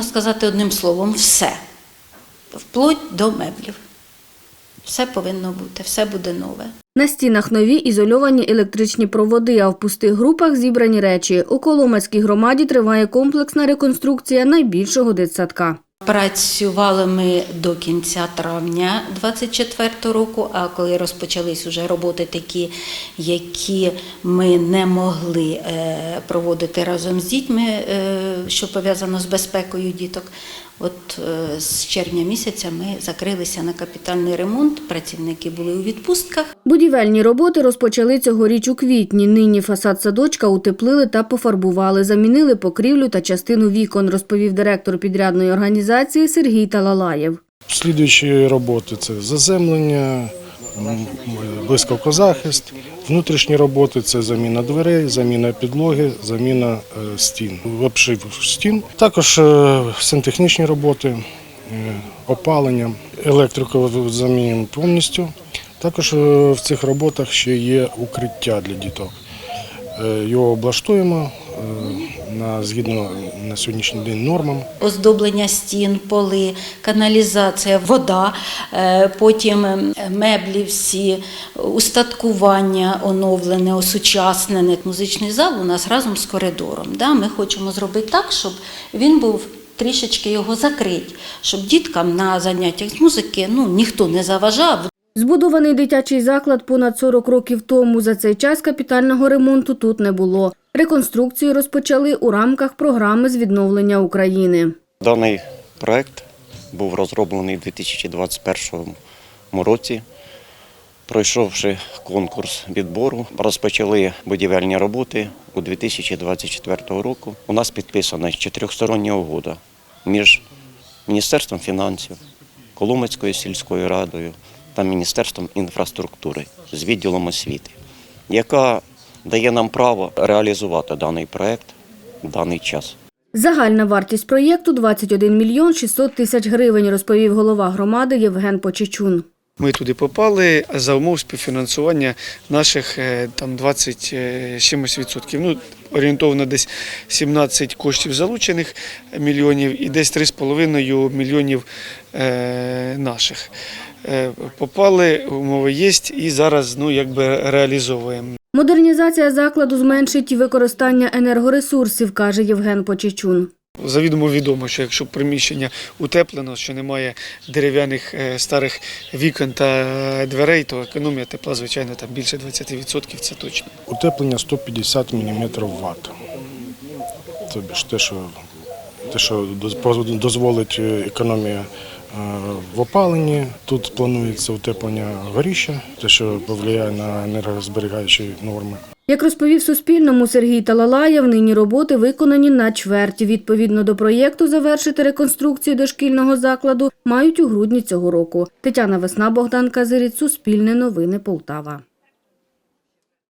можна сказати одним словом, все. Вплоть до меблів. Все повинно бути, все буде нове. На стінах нові ізольовані електричні проводи, а в пустих групах зібрані речі. У Коломацькій громаді триває комплексна реконструкція найбільшого дитсадка. Працювали ми до кінця травня 24 року, а коли розпочались уже роботи такі, які ми не могли е, проводити разом з дітьми, е, що пов'язано з безпекою діток, от е, з червня місяця ми закрилися на капітальний ремонт, працівники були у відпустках. Будівельні роботи розпочали цьогоріч у квітні. Нині фасад садочка утеплили та пофарбували, замінили покрівлю та частину вікон, розповів директор підрядної організації Сергій Талалаєв. Слідуючі роботи це заземлення, блискавкозахист. Внутрішні роботи це заміна дверей, заміна підлоги, заміна е, стін, обшив стін. Також е, сантехнічні роботи, е, опалення, електрику замінюємо повністю. Також в цих роботах ще є укриття для діток. Його облаштуємо на згідно на сьогоднішній день нормам. оздоблення стін, поли, каналізація, вода, е, потім е, меблі всі, устаткування оновлене, осучаснене. Музичний зал у нас разом з коридором. Да? Ми хочемо зробити так, щоб він був трішечки його закрити, щоб діткам на заняттях з музики ну, ніхто не заважав. Збудований дитячий заклад понад 40 років тому. За цей час капітального ремонту тут не було. Реконструкцію розпочали у рамках програми з відновлення України. Даний проект був розроблений у 2021 році. Пройшовши конкурс відбору, розпочали будівельні роботи у 2024 року. У нас підписана чотирьохстороння угода між Міністерством фінансів, Коломицькою сільською радою та Міністерством інфраструктури з відділом освіти, яка дає нам право реалізувати даний проект в даний час. Загальна вартість проєкту 21 мільйон 600 тисяч гривень, розповів голова громади Євген Почечун. Ми туди попали за умов співфінансування наших е, там 20 е, чимось відсотків. Ну, орієнтовно десь 17 коштів залучених мільйонів і десь 3,5 мільйонів е, наших. Попали, умови є і зараз ну, якби реалізовуємо. Модернізація закладу зменшить використання енергоресурсів, каже Євген Почечун. Завідомо відомо, що якщо приміщення утеплено, що немає дерев'яних е, старих вікон та е, дверей, то економія тепла, звичайно, там більше 20% це точно. Утеплення 150 мм ватт. Тобто те, що, те, що дозволить е, економія в опаленні. Тут планується утеплення горіща, те, що повлияє на енергозберігаючі норми. Як розповів Суспільному Сергій Талалаєв, нині роботи виконані на чверть. Відповідно до проєкту завершити реконструкцію дошкільного закладу мають у грудні цього року. Тетяна Весна, Богдан Казиріць, Суспільне новини Полтава.